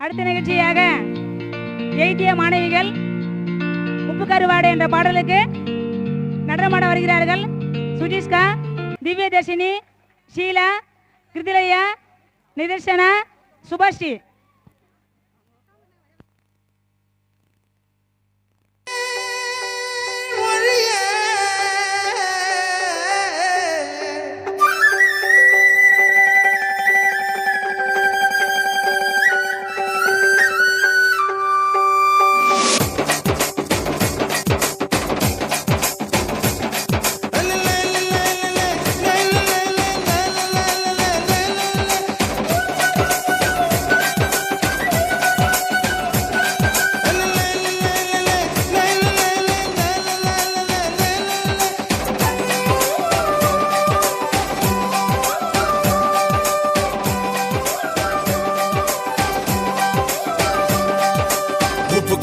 அடுத்த நிகழ்ச்சியாக எய்திய மாணவிகள் உப்பு கருவாடு என்ற பாடலுக்கு நடனமாட வருகிறார்கள். சுஜிஷ்கா திவ்யதர்ஷினி ஷீலா கிருதிலையா நிதர்ஷனா சுபாஷ்ரீ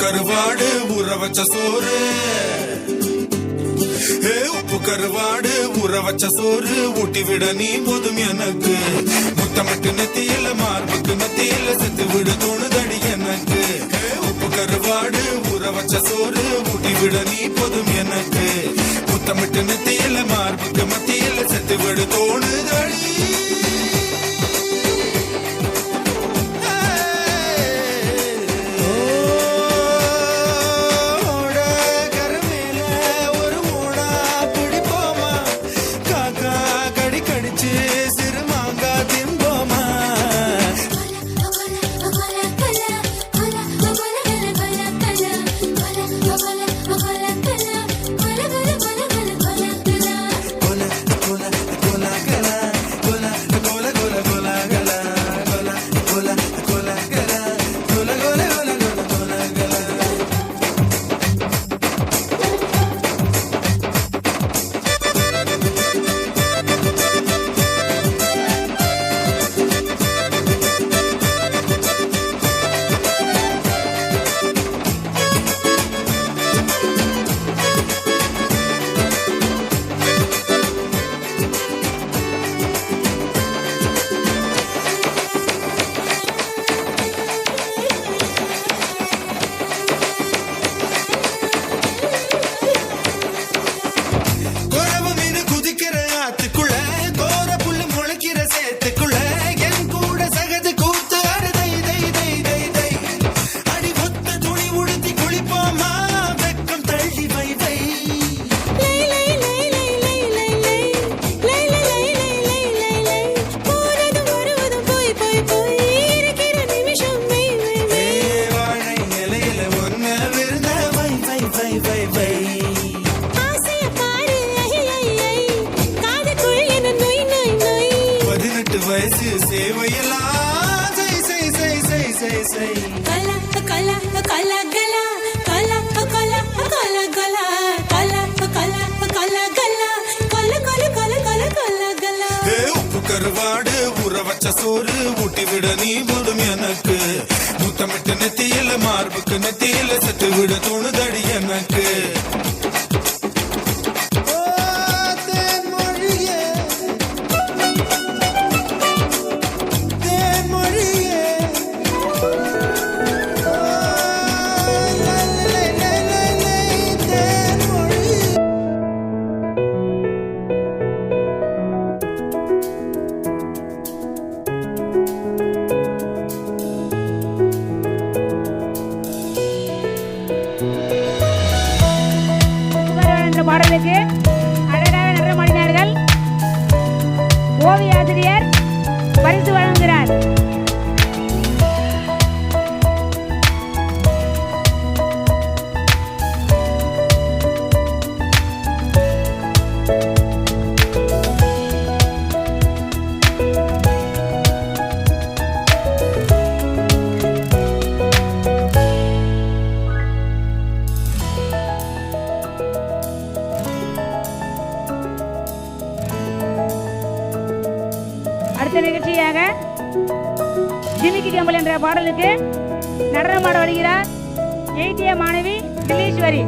கருவாடு ஊற வச்ச சோறு. ஏ, உப்பு கருவாடு ஊற வச்ச சோறு. ஊட்டி விட நீ போதும் எனக்கு. முத்தமிட்டு நெத்தியில மார்புக்கு நெத்தியில செத்து விடு தோணுதடி எனக்கு. ஏ, உப்பு கருவாடு ஊற வச்ச சோறு. ஊட்டி விட நீ போதும் எனக்கு. முத்தமிட்டு நெத்தியில மார்புக்கு கருவாடு ஊற வச்ச சோறு ஊட்டி விட நீ போதும் எனக்கு முத்தமிட்டு நெத்தியில மார்புக்கு நெத்தியில செத்து விட தோணுதடி எனக்கு பாடலுக்கு அழகாக நடனமாடினார்கள் ஓவிய ஆசிரியர் அடுத்த நிகழ்ச்சியாக ஜிமிக்கி கம்பல் என்ற பாடலுக்கு நடனமாட வருகிறார் எய்திய மாணவி திலீஸ்வரி